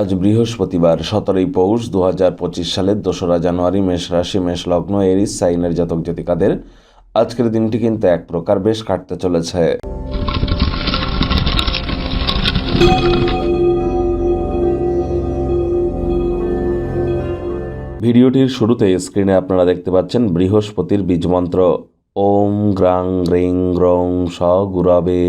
আজ বৃহস্পতিবার, সতেরোই পৌষ দু হাজার পঁচিশ সালের দোসরা জানুয়ারি মেষ রাশি, মেষ লগ্ন, এরিস, সাইনের জাতক জাতিকাদের আজকের দিনটি কিন্তু এক প্রকার বেশ কাটতে চলেছে। ভিডিওটির শুরুতে স্ক্রিনে আপনারা দেখতে পাচ্ছেন বৃহস্পতির বীজমন্ত্র ওম গ্রাং গ্রিং গ্রং স গুরবে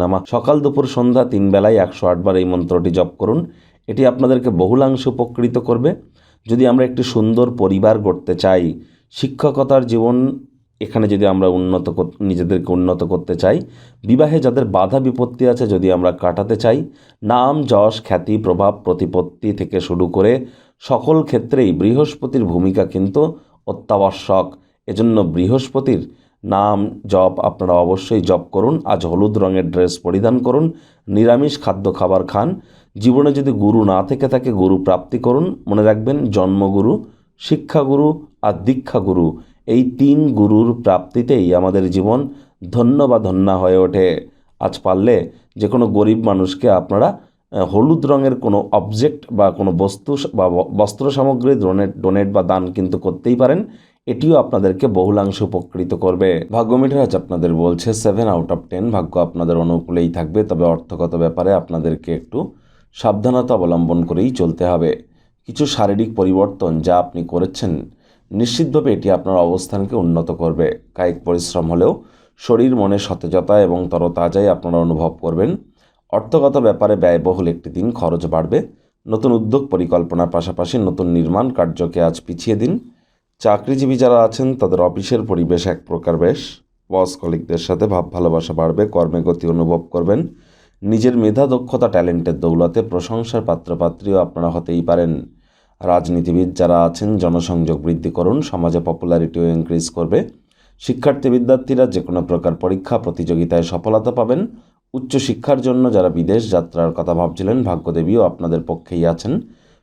নামা। সকাল দুপুর সন্ধ্যা তিন বেলায় একশো আটবার এই মন্ত্রটি জপ করুন। এটি আপনাদেরকে বহুলাংশে উপকৃত করবে। যদি আমরা একটি সুন্দর পরিবার গড়তে চাই, শিক্ষকতার জীবন এখানে যদি আমরা উন্নত নিজেদেরকে উন্নত করতে চাই, বিবাহে যাদের বাধা বিপত্তি আছে যদি আমরা কাটাতে চাই, নাম, যশ, খ্যাতি, প্রভাব, প্রতিপত্তি থেকে শুরু করে সকল ক্ষেত্রেই বৃহস্পতির ভূমিকা কিন্তু অত্যাবশ্যক। এজন্য বৃহস্পতির নাম জপ আপনারা অবশ্যই জপ করুন। আজ হলুদ রঙের ড্রেস পরিধান করুন। নিরামিষ খাদ্য খাবার খান। জীবনে যদি গুরু না থেকে থাকে, গুরু প্রাপ্তি করুন। মনে রাখবেন, জন্মগুরু, শিক্ষাগুরু আর দীক্ষাগুরু এই তিন গুরুর প্রাপ্তিতেই আমাদের জীবন ধন্য বা ধন্যা হয়ে ওঠে। আজ পারলে যে কোনো গরিব মানুষকে আপনারা হলুদ রঙের কোনো অবজেক্ট বা কোনো বস্তু বা বস্ত্র সামগ্রী ডোনেট ডোনেট বা দান কিন্তু করতেই পারেন। এটিও আপনাদেরকে বহুলাংশে উপকৃত করবে। ভাগ্য মিটার আজ আপনাদের বলছে সেভেন আউট অফ টেন ভাগ্য আপনাদের অনুকূলেই থাকবে, তবে অর্থগত ব্যাপারে আপনাদেরকে একটু সাবধানতা অবলম্বন করেই চলতে হবে। কিছু শারীরিক পরিবর্তন যা আপনি করেছেন, নিশ্চিতভাবে এটি আপনার অবস্থানকে উন্নত করবে। কায়িক পরিশ্রম হলেও শরীর, মনে সতেজতা এবং তরতাজাই আপনারা অনুভব করবেন। অর্থগত ব্যাপারে ব্যয়বহুল একটি দিন, খরচ বাড়বে। নতুন উদ্যোগ পরিকল্পনার পাশাপাশি নতুন নির্মাণ কার্যকে আজ পিছিয়ে দিন। চাকরিজীবী যারা আছেন, তাদের অফিসের পরিবেশ এক প্রকার বেশ। বস কলিকদের সাথে ভাব, ভালোবাসা বাড়বে, কর্মে গতি অনুভব করবেন। নিজের মেধা, দক্ষতা, ট্যালেন্টের দৌলতে প্রশংসার পাত্রপাত্রীও আপনারা হতেই পারেন। রাজনীতিবিদ যারা আছেন, জনসংযোগ বৃদ্ধি করুন, সমাজে পপুলারিটিও ইনক্রিজ করবে। শিক্ষার্থী বিদ্যার্থীরা যে কোনো প্রকার পরীক্ষা, প্রতিযোগিতায় সফলতা পাবেন। উচ্চশিক্ষার জন্য যারা বিদেশ যাত্রার কথা ভাবছিলেন, ভাগ্যদেবীও আপনাদের পক্ষেই আছেন।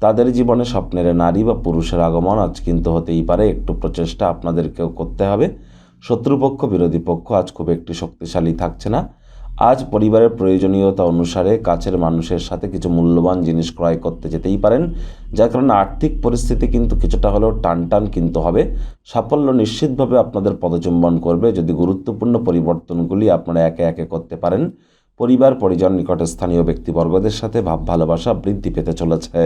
তাদের জীবনে স্বপ্নের নারী বা পুরুষের আগমন আজ কিন্তু হতেই পারে। একটু প্রচেষ্টা আপনাদেরকেও করতে হবে। শত্রুপক্ষ, বিরোধী পক্ষ আজ খুব একটি শক্তিশালী থাকছে না। আজ পরিবারের প্রয়োজনীয়তা অনুসারে কাছের মানুষের সাথে কিছু মূল্যবান জিনিস ক্রয় করতে যেতেই পারেন। যার কারণে আর্থিক পরিস্থিতি কিন্তু কিছুটা হলেও টান টান কিন্তু হবে। সাফল্য নিশ্চিতভাবে আপনাদের পদচুম্বন করবে যদি গুরুত্বপূর্ণ পরিবর্তনগুলি আপনারা একে একে করতে পারেন। পরিবার, পরিজন নিকটে স্থানীয় ব্যক্তিবর্গদের সাথে ভাব, ভালোবাসা বৃদ্ধি পেতে চলেছে।